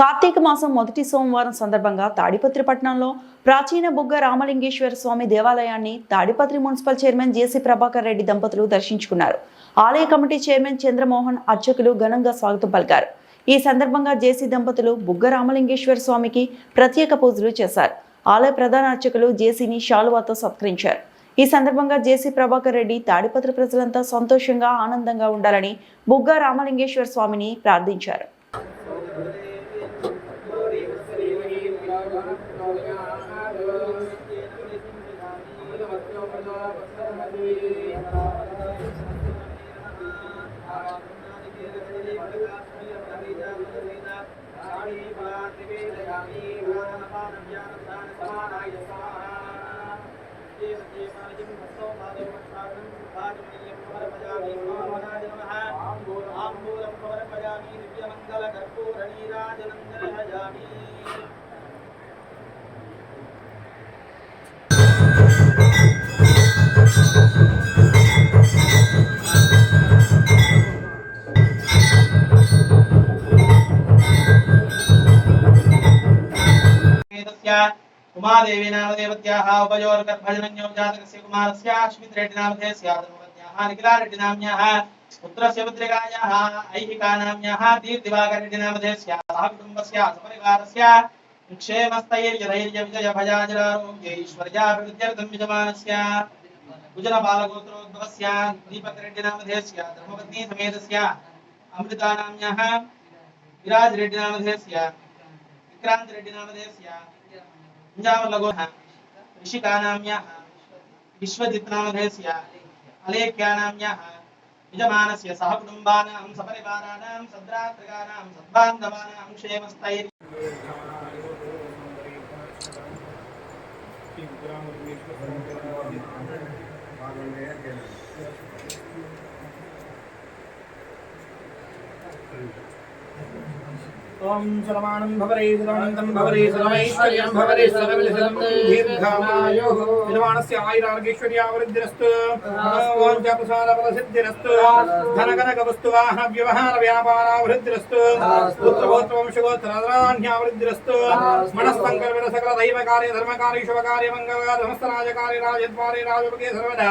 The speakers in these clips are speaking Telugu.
కార్తీక మాసం మొదటి సోమవారం సందర్భంగా తాడిపత్రి పట్టణంలో ప్రాచీన బుగ్గ రామలింగేశ్వర స్వామి దేవాలయాన్ని Tadipatri municipal chairman JC Prabhakar Reddy దంపతులు దర్శించుకున్నారు. ఆలయ కమిటీ చైర్మన్ చంద్రమోహన్ అర్చకులు ఘనంగా స్వాగతం పలికారు. ఈ సందర్భంగా జేసీ దంపతులు బుగ్గ రామలింగేశ్వర స్వామికి ప్రత్యేక పూజలు చేశారు. ఆలయ ప్రధాన అర్చకులు జేసీని శాలువాతో సత్కరించారు. ఈ సందర్భంగా జేసీ ప్రభాకర్ రెడ్డి తాడిపత్రి ప్రజలంతా సంతోషంగా ఆనందంగా ఉండాలని బుగ్గ రామలింగేశ్వర స్వామిని ప్రార్థించారు. देवत्या उमादेवी नामदेवत्याः उभयोर्गर्भजनन्यो जातकस्य कुमारस्य अश्मितरेड्डि नामधेय स्यादनुवत्याः निखिलारेड्डि नाम्न्याः पुत्रस्य पुत्रिकायाः ऐहिका नाम्न्याः दीर्दिवाकरेड्डि नामधेय स्यादः कुटुम्बस्य, सपरिवारस्य क्षेमस्थैर्यधैर्यविजयभजाजरारोग्यैश्वर्याभिवृद्ध्यर्थं यजमानस्य गुजरबालगोत्रोद्भवस्य दीपकरेड्डि नामधेय धर्मपत्नी समेतस्य अमृता नाम्न्याः विराजरेड्डि नामधेय विक्रान्तरेड्डि नामधेय कुञ्जावलगोः ऋषिकानाम्याः विश्वजित्नामधेस्या सपरिवाराणां सद्रात्रकाणां सद्बान्धवानां क्षेमस्थैर् ఓం సలమానం భవరే సలమంతం భవరే సలమైశ్వర్యం భవరే సలమిలిసలం దీర్ఘమాయో యజమానస్య ఆయురారోగ్యైశ్వర్యావృద్ధిరస్తు ఓం ప్రసాదఫలసిద్ధిరస్తు ధనకనక వస్తువాహన వ్యవహార వ్యాపారావృద్ధిరస్తు మనస్సంకల్పిత సకల దైవ కార్య ధర్మ కార్య శుభ కార్య మంగళ సమస్త రాజ కార్య రాజద్వారే రాజపగే సర్వదా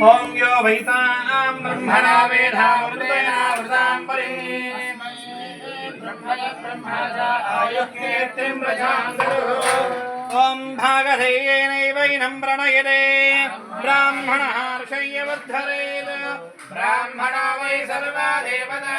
ॐ यो वैतां ब्रह्मणा वेधामृतेनावृतां परे ॐ भागधेयेनैवैनं प्रणयते। ब्राह्मणः ब्राह्मणा वै सर्वा देवता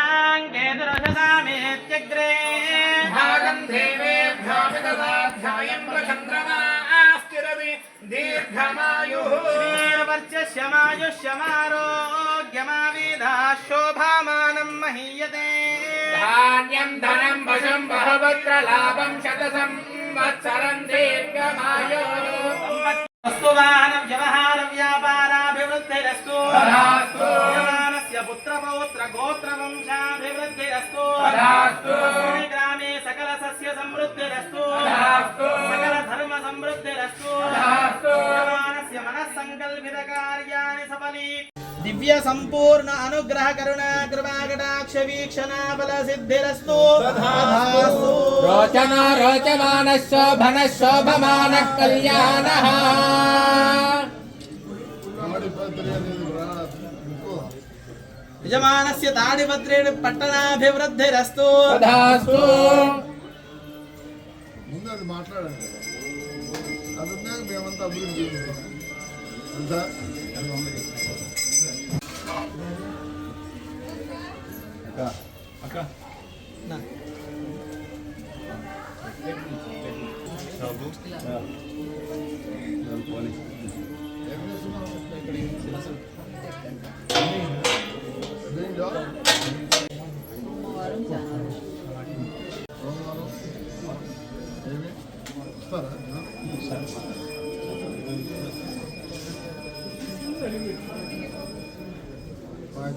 ఆస్తిరతి దీర్ఘమాయుః శ్రీర్వర్చస్యమాయుష్యమారోగ్యమావేదా శోభామానం మహీయతే ధాన్యం ధనం వశం బహవత్ర లాభం శత సంవత్సరం దీర్ఘమాయో వస్తువాహన వ్యవహార వ్యాపారాభివృద్ధిరస్తు తథాస్తు. యజమానస్య పుత్రపౌత్ర పుత్ర గోత్ర దివ్య సంపూర్ణ అనుగ్రహ కరుణ కృపా కటాక్ష వీక్షణ ఫల సిద్ధిరస్తు రోచన రోచమాన శోభన శోభమాన కళ్యాణ యజమానస్య తాడిపత్రేణ పట్టణాభివృద్ధిరస్తు మాట్లాడండి. అది మేమంతా అభివృద్ధి అంతా. cá. Pra cá. Não. É Não. Não pode.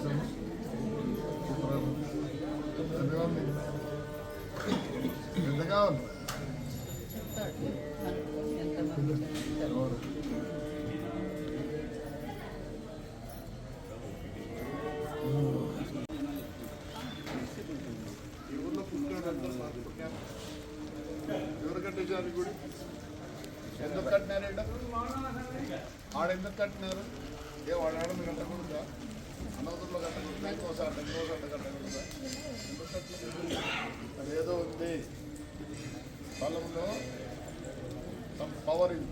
Thank you. Venkateswara గుడి. ఎందుకు కట్టినారు ఈడ? ఆడ ఎందుకు కట్టినారు? ఏ వాడాడ మీరు కట్టకూడదా? అనవసరంలో కట్టకూడదా? ఇంకోసారి ఇంకోసారి కట్టకూడదా? ఎందుకు కట్టలేదు ఏదో ఉంది. స్థలంలో పవర్ ఇస్